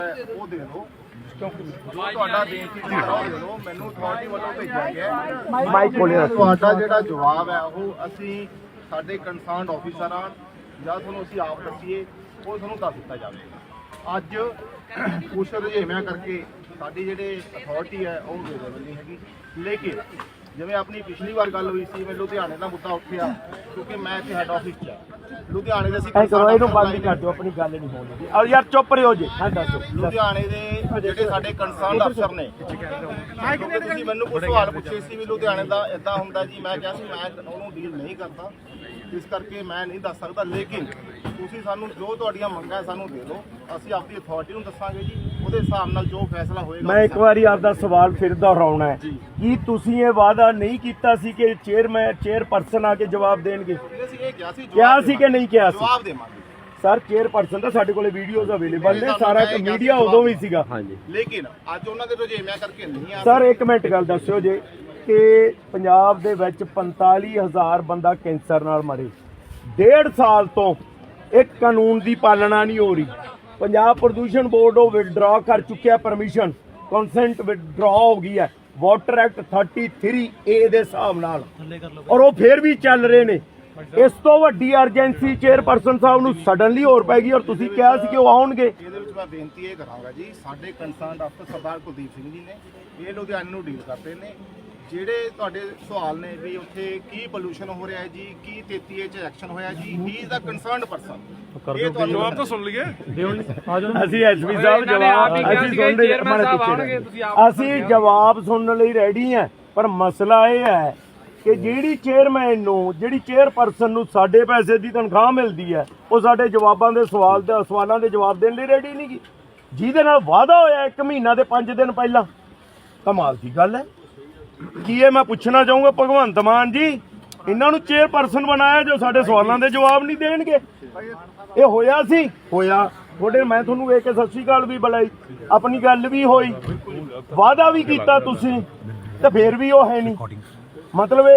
ਉਹ ਦੇ ਦਿਓ ਜੋ ਤੁਹਾਡਾ ਬੇਨਤੀ ਦੇ ਦਿਓ ਮੈਨੂੰ ਅਥਾਰਟੀ ਵੱਲੋਂ ਭੇਜਿਆ ਗਿਆ ਮਾਈਕ ਕੋਲੇ ਰੱਖੋ। ਤੁਹਾਡਾ ਜਿਹੜਾ ਜਵਾਬ ਹੈ, ਉਹ ਅਸੀਂ ਸਾਡੇ ਕੰਸਰਨਡ ਆਫੀਸਰਾਂ ਜਾਂ ਤੁਹਾਨੂੰ ਅਸੀਂ ਆਪ ਦੱਸੀਏ, ਉਹ ਤੁਹਾਨੂੰ ਦੱਸ ਦਿੱਤਾ ਜਾਵੇਗਾ ਅੱਜ ਕੁਛ ਰੁਝੇਵਿਆਂ ਕਰਕੇ ਸਾਡੀ ਜਿਹੜੇ ਅਥਾਰਟੀ ਹੈ, ਉਹ ਅਵੇਲੇਬਲ ਨਹੀਂ ਹੈਗੀ। ਲੇਕਿਨ ਜਿਵੇਂ ਆਪਣੀ ਪਿਛਲੀ ਵਾਰ ਗੱਲ ਹੋਈ ਸੀ ਮੈਂ ਲੁਧਿਆਣੇ ਦਾ ਮੁੱਦਾ ਉੱਠਿਆ, ਕਿਉਂਕਿ ਮੈਂ ਇੱਥੇ ਹੈੱਡ ਆਫਿਸ 'ਚ ਹਾਂ। ਲੁਧਿਆਣੇ ਦੇ ਅਸੀਂ ਐ ਕਰੋ ਇਹਨੂੰ ਬੰਦ ਕਰ ਦਿਓ ਆਪਣੀ ਗੱਲ ਨਹੀਂ ਹੋਣੀ ਔਰ ਯਾਰ ਚੁੱਪ ਰਿਓ ਜੀ ਹਾਂ ਦੱਸੋ। ਲੁਧਿਆਣੇ ਦੇ ਜਿਹੜੇ ਸਾਡੇ ਕੰਸਰਨ ਅਫਸਰ ਨੇ ਕਿਉਂਕਿ ਤੁਸੀਂ ਮੈਨੂੰ ਕੁਝ ਸਵਾਲ ਪੁੱਛੇ ਸੀ ਵੀ ਲੁਧਿਆਣੇ ਦਾ ਇਦਾਂ ਹੁੰਦਾ ਜੀ ਮੈਂ ਕਿਹਾ ਸੀ ਮੈਂ ਉਹਨੂੰ ਡੀਲ ਨਹੀਂ ਕਰਦਾ। ਇਸ ਕਰਕੇ ਮੈਂ ਨਹੀਂ ਦੱਸ ਸਕਦਾ ਲੇਕਿਨ ਤੁਸੀਂ ਸਾਨੂੰ ਜੋ ਤੁਹਾਡੀਆਂ ਮੰਗਾਂ ਹੈ ਸਾਨੂੰ ਦੇ ਦਿਓ ਅਸੀਂ ਆਪਣੀ ਅਥਾਰਟੀ ਨੂੰ ਦੱਸਾਂਗੇ ਜੀ ਉਹਦੇ ਹਿਸਾਬ ਨਾਲ ਜੋ ਫੈਸਲਾ ਹੋਏਗਾ ਮੈਂ ਇੱਕ ਵਾਰੀ ਆਪਦਾ ਸਵਾਲ ਫਿਰ ਦੁਹਰਾਉਣਾ ਹੈ ਕੀ ਤੁਸੀਂ ਇਹ ਵਾਅਦਾ ਨਹੀਂ ਕੀਤਾ ਸੀ ਕਿ ਚੇਅਰਮੈਨ ਚੇਅਰਪਰਸਨ ਆ ਕੇ ਜਵਾਬ ਦੇਣਗੇ? ਅਸੀਂ ਇਹ ਕਿਹਾ ਸੀ ਕਿਹਾ ਸੀ ਕਿ ਨਹੀਂ ਕਿਹਾ ਸੀ। ਜਵਾਬ ਦੇਵਾਂਗੇ। ਸਰ ਚੇਅਰਪਰਸਨ ਦਾ ਸਾਡੇ ਕੋਲੇ ਵੀਡੀਓਜ਼ ਅਵੇਲੇਬਲ ਨੇ ਸਾਰਾ ਮੀਡੀਆ ਸੀ ਉਦੋਂ ਵੀ ਸੀਗਾ। ਲੇਕਿਨ ਅੱਜ ਉਹਨਾਂ ਦੇ ਰੁਝੇਵਿਆਂ ਕਰਕੇ ਨਹੀਂ ਆ ਸਰ ਇੱਕ ਮਿੰਟ ਗੱਲ ਦੱਸਿਓ ਜੇ ਕਿ ਪੰਜਾਬ ਦੇ ਵਿੱਚ 45000 ਬੰਦਾ ਕੈਂਸਰ ਨਾਲ ਮਰੇ। ਡੇਢ ਸਾਲ ਤੋਂ ਇੱਕ ਕਾਨੂੰਨ ਦੀ ਪਾਲਣਾ ਨਹੀਂ ਹੋ ਰਹੀ। ਪੰਜਾਬ ਪ੍ਰਦੂਸ਼ਣ ਬੋਰਡ ਉਹ ਵਿਡਰਾ ਕਰ ਚੁੱਕਿਆ ਪਰਮਿਸ਼ਨ ਕਨਸੈਂਟ ਵਿਡਰਾ ਹੋ ਗਈ ਹੈ। ਵਾਟਰ ਐਕਟ 33 ਏ ਦੇ ਹਿਸਾਬ ਨਾਲ। ਔਰ ਉਹ ਫੇਰ ਵੀ ਚੱਲ ਰਹੇ ਨੇ। ਇਸ ਤੋਂ ਵੱਡੀ ਅਰਜੈਂਸੀ ਚੇਅਰਪਰਸਨ ਸਾਹਿਬ ਨੂੰ ਸਡਨਲੀ ਹੋਰ ਪੈ ਗਈ ਔਰ ਤੁਸੀਂ ਕਿਹਾ ਸੀ ਕਿ ਉਹ ਆਉਣਗੇ। ਇਹਦੇ ਵਿੱਚ ਮੈਂ ਬੇਨਤੀ ਇਹ ਕਰਾਂਗਾ ਜੀ ਸਾਡੇ ਕੰਸਰਨਡ ਅਫਸਰ ਸਰਦਾਰ ਕੁਲਦੀਪ ਸਿੰਘ ਜੀ ਨੇ ਇਹ ਲੁਧਿਆਣੇ ਨੂੰ ਡੀਲ ਕਰਦੇ ਨੇ। ਜਿਹੜੇ ਤੁਹਾਡੇ ਸਵਾਲ ਨੇ ਵੀ ਉੱਥੇ ਕੀ ਪੋਲੂਸ਼ਨ ਹੋ ਰਿਹਾ ਹੈ ਜੀ ਕੀ 33 ਚ ਐਕਸ਼ਨ ਹੋਇਆ ਜੀ he is the concerned person ਇਹ ਤੁਹਾਨੂੰ ਜਵਾਬ ਤਾਂ ਸੁਣ ਲਈਏ। ਅਸੀਂ ਐਸਪੀ ਸਾਹਿਬ ਜਵਾਬ ਅਸੀਂ ਸੀ ਸੁਣ ਕਿ ਰਹੇ chairman ਮਾੜਾ ਸਾਹਿਬ ਪਿੱਛੇ ਆਉਣਗੇ, ਰਹਿ ਤੁਸੀਂ ਆਪ ਅਸੀਂ ਜਵਾਬ ਸੁਣਨ ਲਈ ਰੈਡੀ ਹਾਂ ਪਰ ਮਸਲਾ ਇਹ ਹੈ ਕਿ ਜਿਹੜੀ ਚੇਅਰਮੈਨ ਨੂੰ, ਜਿਹੜੀ ਚੇਅਰਪਰਸਨ ਨੂੰ ਸਾਡੇ ਪੈਸੇ ਦੀ ਤਨਖਾਹ ਮਿਲਦੀ ਹੈ, ਉਹ ਸਾਡੇ ਜਵਾਬਾਂ ਦੇ ਸਵਾਲ ਦੇ ਸਵਾਲਾਂ ਦੇ ਜਵਾਬ ਦੇਣ ਲਈ ਰੈਡੀ ਨਹੀਂ ਗੀ। ਜਿਹਦੇ ਨਾਲ ਵਾਅਦਾ ਹੋਇਆ ਇੱਕ ਮਹੀਨਾ ਦੇ 5 ਦਿਨ ਪਹਿਲਾਂ। ਕਮਾਲ ਦੀ ਗੱਲ ਹੈ। ਕੀ ਇਹ ਮੈਂ ਪੁੱਛਣਾ ਚਾਹੂੰਗਾ, ਭਗਵੰਤ ਮਾਨ ਜੀ? ਇਹਨਾਂ ਨੂੰ ਚੇਅਰਪਰਸਨ ਬਣਾਇਆ ਜੋ ਸਾਡੇ ਸਵਾਲਾਂ ਦੇ ਜਵਾਬ ਨਹੀਂ ਦੇਣਗੇ। ਇਹ ਹੋਇਆ ਸੀ? ਹੋਇਆ। ਤੁਹਾਡੇ ਮੈਂ ਤੁਹਾਨੂੰ ਵੇਖ ਕੇ ਸਤਿ ਸ਼੍ਰੀ ਅਕਾਲ ਵੀ ਬੁਲਾਈ। ਆਪਣੀ ਗੱਲ ਵੀ ਹੋਈ। ਵਾਅਦਾ ਵੀ ਕੀਤਾ ਤੁਸੀਂ, ਤੇ ਫੇਰ ਵੀ ਉਹ ਹੈ ਨਹੀਂ। ਮਤਲਬ ਇਹ